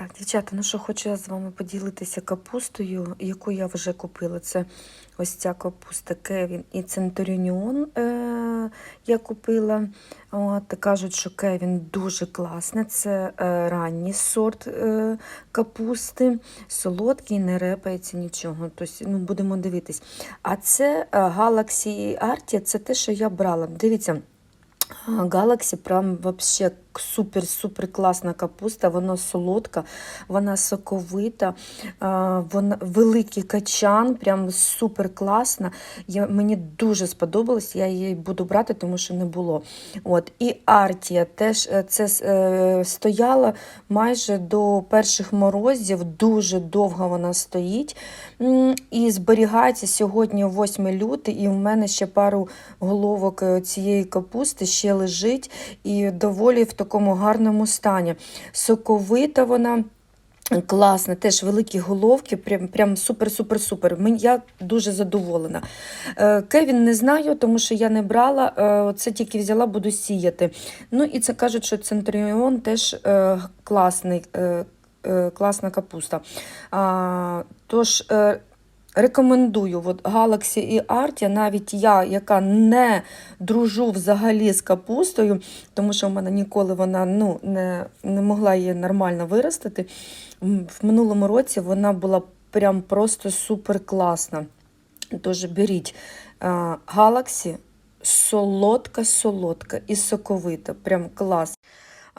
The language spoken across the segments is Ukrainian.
Так, дівчата, ну що хочу я з вами поділитися капустою, яку я вже купила. Це ось ця капуста Кевін і Центуріон е- я купила. От, кажуть, що Кевін дуже класний. Це е, ранній сорт е- капусти, солодкий, не репається нічого. Тобто, ну, будемо дивитись. А це е, Galaxy Artia, це те, що я брала. Дивіться. Галаксі прям вообще супер-супер класна капуста, вона солодка, вона соковита, вона великий качан, прям супер класна. Я, мені дуже сподобалось, я її буду брати, тому що не було. От. І Артія теж е, це е, стояла майже до перших морозів, дуже довго вона стоїть. І зберігається сьогодні 8 лютий, і в мене ще пару головок е, цієї капусти ще лежить і доволі в такому гарному стані. Соковита вона. Класна, теж великі головки, прям, прям супер-супер-супер. Я дуже задоволена. Е, Кевін не знаю, тому що я не брала, е, це тільки взяла, буду сіяти. Ну і це кажуть, що Центріон теж е, класний, класна капуста. Тож, Рекомендую от Galaxy і Artia, навіть я, яка не дружу взагалі з капустою, тому що в мене ніколи вона ну, не, не могла її нормально виростити. В минулому році вона була прям просто супер класна. Тож беріть а, Galaxy солодка-солодка і соковита, прям клас.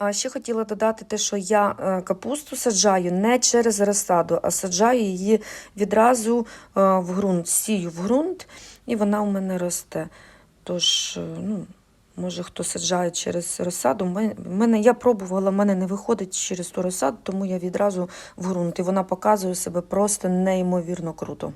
А ще хотіла додати те, що я е, капусту саджаю не через розсаду, а саджаю її відразу е, в ґрунт, сію в ґрунт, і вона у мене росте. Тож, е, ну, може, хто саджає через розсаду. Мене я пробувала, в мене не виходить через ту розсаду, тому я відразу в ґрунт. І вона показує себе просто неймовірно круто.